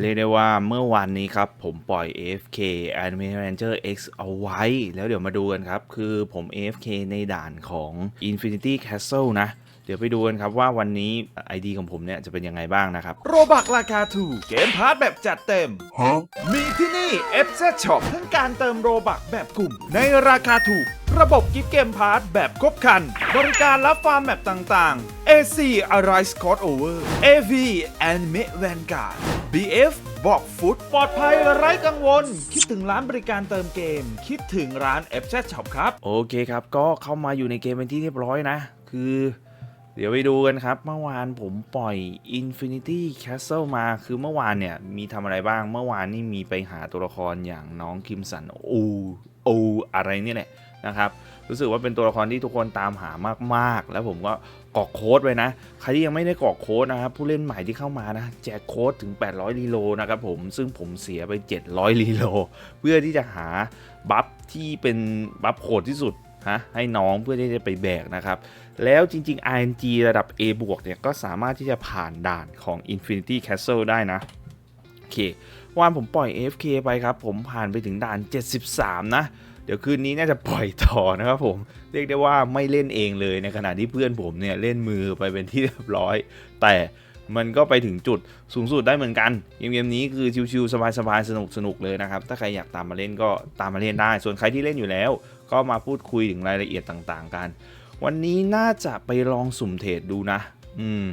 เรียกได้ว่าเมื่อวานนี้ครับ ผมปล่อย AFK Anime Ranger X เอาไว้ แล้วเดี๋ยวมาดูกันครับ คือผม AFK ในด่านของ Infinity Castle นะ เดี๋ยวไปดูกันครับว่าวันนี้ ID ของผมเนี่ยจะเป็นยังไงบ้างนะครับ โรบักราคาถูก เกมพาร์ทแบบจัดเต็ม มีที่นี่ FZ Shop ทั้งการเติมโรบักแบบกลุ่ม ในราคาถูก ระบบกิฟต์เกมพาร์ทแบบครบครัน บริการรับฟาร์มแบบต่างๆ AC Arise Scott Over AV Anime Vanguard BF บอกฟุตปลอดภัยไร้กังวล คิดถึงร้านบริการเติมเกม คิดถึงร้าน FZ Shop ครับ โอเคครับ ก็เข้ามาอยู่ในเกมเป็นที่เรียบร้อยนะ คือ เดี๋ยวไปดูกันครับ เมื่อวานผมปล่อย Infinity Castle มาคือเมื่อวานเนี่ย มีทำอะไรบ้างเมื่อวานนี่มีไปหาตัวละครอย่างน้องคิมสันโอโออะไรเนี่ยแหละนะครับ รู้สึกว่าเป็นตัวละครที่ทุกคนตามหามากๆ แล้วผมก็กรอกโค้ดไว้นะ ใครที่ยังไม่ได้กรอกโค้ดนะครับ ผู้เล่นใหม่ที่เข้ามานะ แจกโค้ดถึง 800รีโลนะครับผม ซึ่งผมเสียไป 700รีโลเพื่อที่จะหาบัฟที่เป็นบัฟโหดที่สุดฮะให้น้องเพื่อที่จะไปแบกนะครับ แล้วจริง ๆ RNG ระดับ A บวกเนี่ยก็สามารถที่จะผ่านด่านของ Infinity Castle ได้นะ โอเค วันผมปล่อย AFK ไปครับ ผมผ่านไปถึงด่าน 73 นะ เดี๋ยวคืนนี้น่าจะปล่อยต่อนะครับผม เรียกได้ว่าไม่เล่นเองเลยในขณะที่เพื่อนผมเนี่ยเล่นมือไปเป็นที่เรียบร้อย แต่มันก็ไปถึงจุดสูงสุดได้เหมือนกัน เกมนี้คือชิวๆสบายๆสนุกๆเลยนะครับ ถ้าใครอยากตามมาเล่นก็ตามมาเล่นได้ ส่วนใครที่เล่นอยู่แล้ว ก็มาพูดคุยถึงรายละเอียดต่างๆกัน วันนี้น่าจะไปลองสุ่มเทรดดูนะ อืม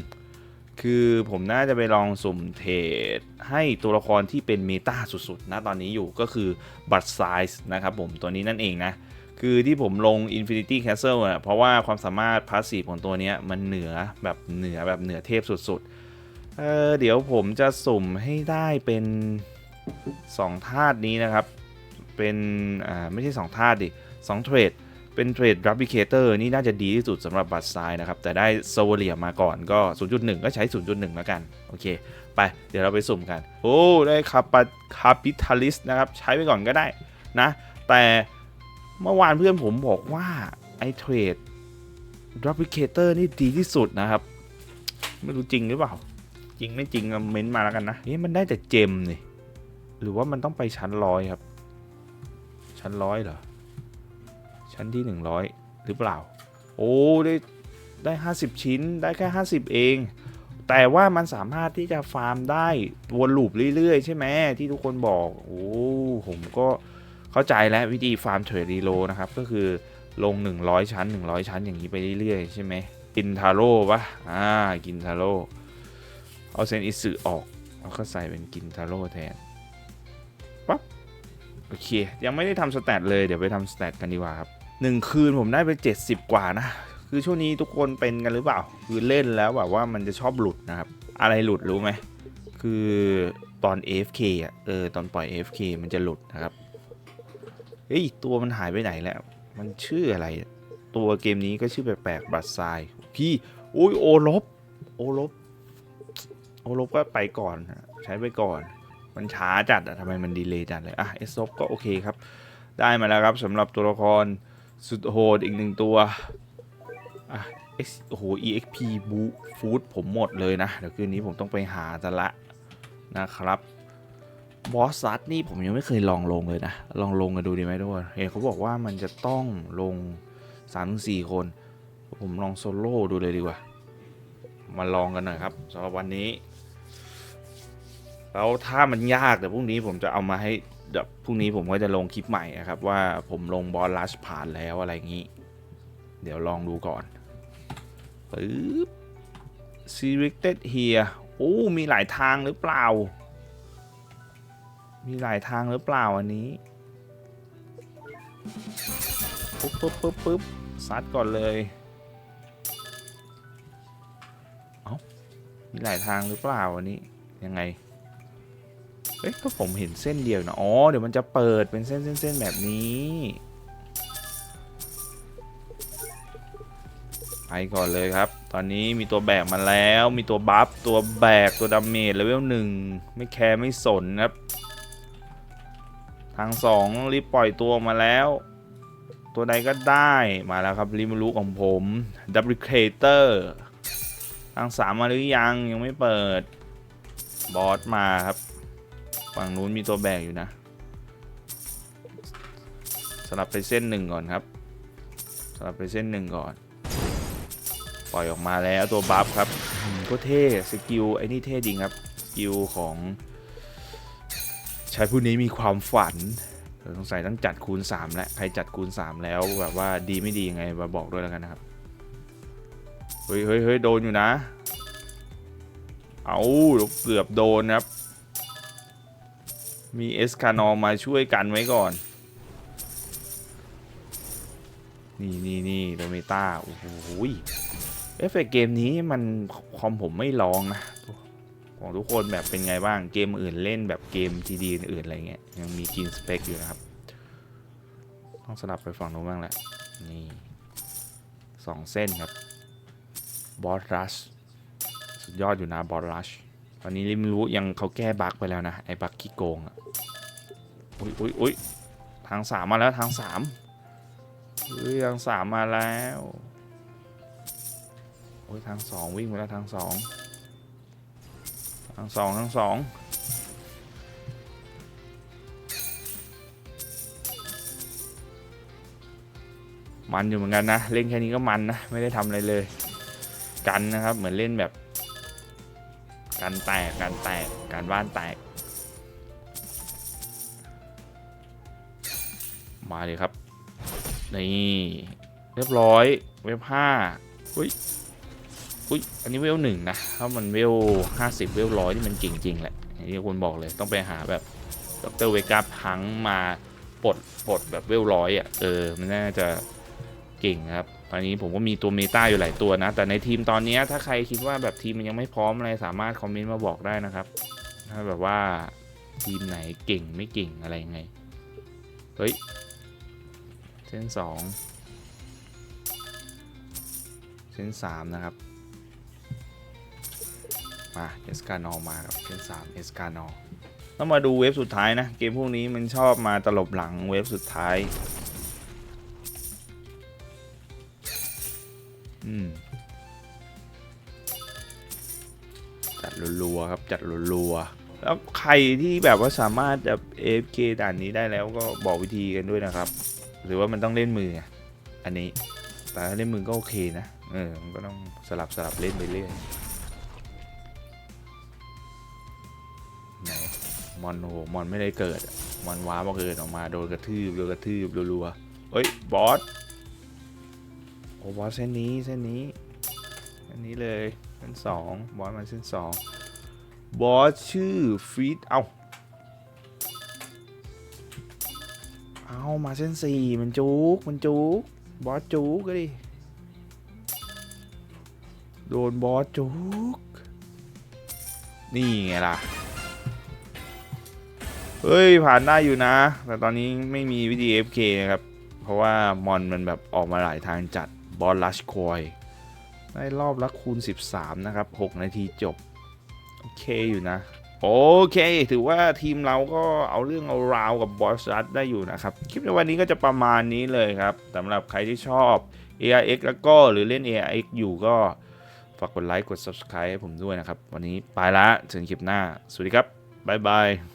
คือผมน่าจะไปลองสุ่มเทรดให้ตัวละครที่เป็นเมตาสุดๆนะตอนนี้อยู่ก็คือบัตไซส์นะครับผมตัวนี้นั่นเองนะ คือที่ผมลง Infinity Castle อะเพราะว่าความสามารถพาสซีฟของตัวนี้มันเหนือแบบเหนือแบบเหนือเทพสุดๆเออเดี๋ยวผมจะสุ่มให้ได้เป็น 2 ธาตุนี้นะครับ เป็นอ่าไม่ใช่ 2 ธาตุดิ2เทรด เป็นเทรด Replicator นี่น่าจะดีที่สุดสำหรับบัตไซน์นะครับ แต่ได้โซเวเลียมาก่อนก็ 0.1 ก็ใช้ 0.1 แล้วกัน โอเค ไป เดี๋ยวเราไปสุ่มกัน โอ้ ได้คาปคาปิทาลิสนะครับ ใช้ไปก่อนก็ได้นะ แต่เมื่อวานเพื่อนผมบอกว่า ไอ้เทรด Replicator นี่ดีที่สุดนะครับ ไม่รู้จริงหรือเปล่า จริงไม่จริงเม้นต์มาแล้วกันนะเอ๊ะมันได้แต่เจมนี่หรือว่ามันต้องไปชั้นร้อยครับ ชั้นร้อยเหรอ ชั้นที่ 100 หรือเปล่า โอ้ได้ได้ 50 ชิ้นได้แค่ 50 เอง แต่ว่ามันสามารถที่จะฟาร์มได้วนลูปเรื่อยๆ ใช่ไหมที่ทุกคนบอก โอ้ผมก็เข้าใจแล้ววิธีฟาร์มเทรดรีโลนะครับ ก็คือลง 100 ชั้น 100 ชั้นอย่างนี้ไปเรื่อยๆ ใช่ไหมกินทาโร่ปะอ่ากินทาโร่เอาเซนอิสึออกแล้วก็ใส่เป็นกินทาโร่แทนปั๊บโอเค ยังไม่ได้ทำสแตทเลย เดี๋ยวไปทำสแตทกันดีกว่าครับ หนึ่งคืนผมได้ไป 70 กว่านะ คือช่วงนี้ทุกคนเป็นกันหรือเปล่า คือเล่นแล้วแบบว่ามันจะชอบหลุดนะครับ อะไรหลุดรู้ไหม คือตอน AFK อะ เออ ตอนปล่อย AFK มันจะหลุดนะครับ เฮ้ย ตัวมันหายไปไหนแล้ว มันชื่ออะไร ตัวเกมนี้ก็ชื่อแปลกๆบัตไซพี่อุ้ยโอลบ โอลบ โอลบก็ไปก่อนใช้ไปก่อน มันช้าจัดอะทำไมมันดีเลย์จัดเลย อะเอสบก็โอเคครับ ได้มาแล้วครับสำหรับตัวละคร สุดโหดอีกหนึ่งตัว อะ X โอ้โห EXP บูฟูดผมหมดเลยนะ เดี๋ยวคืนนี้ผมต้องไปหาจะละนะครับบอสซัดนี่ผมยังไม่เคยลองลงเลยนะ ลองลงกันดูดีไหมทุกคนเห็นเขาบอกว่ามันจะต้องลง3-4คน ผมลองโซโล่ดูเลยดีกว่า มาลองกันหน่อยครับสำหรับวันนี้ แล้วถ้ามันยากแต่พรุ่งนี้ผมจะเอามาให้ เดี๋ยวพรุ่งนี้ผมก็จะลงคลิปใหม่นะครับ ว่าผมลงบอลลัชผ่านแล้วอะไรอย่างนี้ เดี๋ยวลองดูก่อนปึ๊บ selected here โอ้มีหลายทางหรือเปล่า มีหลายทางหรือเปล่าอันนี้ปึ๊บปึ๊บปึ๊บปึ๊บซัดก่อนเลยเอ้ามีหลายทางหรือเปล่าอันนี้ยังไง เอ๊ะก็ผมเห็นเส้นเดียวนะอ๋อเดี๋ยวมันจะเปิดเป็นเส้นเส้นเส้นแบบนี้ ไปก่อนเลยครับ ตอนนี้มีตัวแบกมาแล้ว มีตัวบัฟตัวแบกตัวดาเมจเลเวลหนึ่งไม่แคร์ไม่สนครับ ทางสองรีบปล่อยตัวมาแล้ว ตัวใดก็ได้มาแล้วครับริมูรุของผม Duplicator ทางสามมาหรือยังยังไม่เปิดบอสมาครับ ฝั่งนู้นมีตัวแบกอยู่นะ สลับไปเส้นหนึ่งก่อนครับ สลับไปเส้นหนึ่งก่อน ปล่อยออกมาแล้วตัวบัฟครับก็เท่ สกิลไอ้นี่เท่จริงครับ สกิลของชายผู้นี้มีความฝันสงสัยต้องจัดคูณ 3 แล้ว ใครจัดคูณ 3 แล้วแบบว่าดีไม่ดียังไงมาบอกด้วยแล้วกันนะครับ เฮ้ยเฮ้ยเฮ้ยโดนอยู่นะ เอาเกือบโดนครับ มีเอสคานอมาช่วยกันไว้ก่อน นี่นี่นี่โดเมตาโอ้โหเอฟเฟกต์เกมนี้มันคอมผมไม่ลองนะของทุกคนแบบเป็นไงบ้างเกมอื่นเล่นแบบเกมทีดีอื่นอะไรเงี้ยยังมีกินสเปคอยู่นะครับ ต้องสลับไปฝั่งโน้นบ้างแหละ นี่สองเส้นครับบอสรัชสุดยอดอยู่นะบอสรัช ตอนนี้ริมรู้ยังเขาแก้บั๊กไปแล้วนะไอ้บั๊กขี้โกงอะอุ้ยอุ้ยอุ้ยทางสามมาแล้วทางสามเฮ้ยทางสามมาแล้วโอ้ยทางสองวิ่งมาแล้วทางสองทางสองทางสองมันอยู่เหมือนกันนะ เล่นแค่นี้ก็มันนะ ไม่ได้ทำอะไรเลย กันนะครับ เหมือนเล่นแบบ กันแตกกันแตกการบ้านแตก มาเลยครับ นี่ เรียบร้อยเวฟห้าอุ้ยอุ้ยอันนี้เวลหนึ่งนะถ้ามันเวลห้าสิบเวลร้อยนี่มันเก่งจริงแหละอย่างที่คุณบอกเลยต้องไปหาแบบดรเวกัสพังมาปลดปลดแบบเวลร้อยอะเออมันน่าจะเก่งครับ อันนี้ผมก็มีตัวเมตาอยู่หลายตัวนะ แต่ในทีมตอนนี้ถ้าใครคิดว่าแบบทีมมันยังไม่พร้อมอะไรสามารถคอมเมนต์มาบอกได้นะครับ ถ้าแบบว่าทีมไหนเก่งไม่เก่งอะไรยังไง เฮ้ย เส้นสองเส้นสามนะครับ มาเอสกานอมาครับเส้นสามเอสกานอต้องมาดูเวฟสุดท้ายนะ เกมพวกนี้มันชอบมาตลบหลังเวฟสุดท้าย อืม จัดรัวๆครับ จัดรัวๆแล้วใครที่แบบว่าสามารถแบบ AFK ด่านนี้ได้แล้วก็บอกวิธีกันด้วยนะครับ หรือว่ามันต้องเล่นมืออันนี้ แต่ถ้าเล่นมือก็โอเคนะเออมันก็ต้องสลับสลับเล่นไปเรื่อยไหนมอนโหมอนไม่ได้เกิดมอนว้ามาเกิดออกมาโดนกระทืบโดนกระทืบรัวๆเฮ้ยบอส โอ้บอสเส้นนี้เส้นนี้เส้นนี้เลยเส้นสองบอสมาเส้นสองบอสชื่อฟีดเอาเอามาเส้นสี่มันจุกมันจุกบอสจุกก็ดิโดนบอสจุกนี่ไงล่ะ เฮ้ย ผ่านได้อยู่นะ แต่ตอนนี้ไม่มีวิธี FK นะครับ เพราะว่ามอนมันแบบออกมาหลายทางจัด บอสลัชคอยได้รอบละคูณ 13 นะครับ 6 นาทีจบ โอเคอยู่นะ โอเค ถือว่าทีมเราก็เอาเรื่องเอาราวกับบอสรัดได้อยู่นะครับ คลิปในวันนี้ก็จะประมาณนี้เลยครับสำหรับใครที่ชอบ ARX แล้วก็หรือเล่น ARX อยู่ก็ ฝากกดไลค์กด Subscribe ให้ผมด้วยนะครับ วันนี้ไปละถึงคลิปหน้า สวัสดีครับ บ๊ายบาย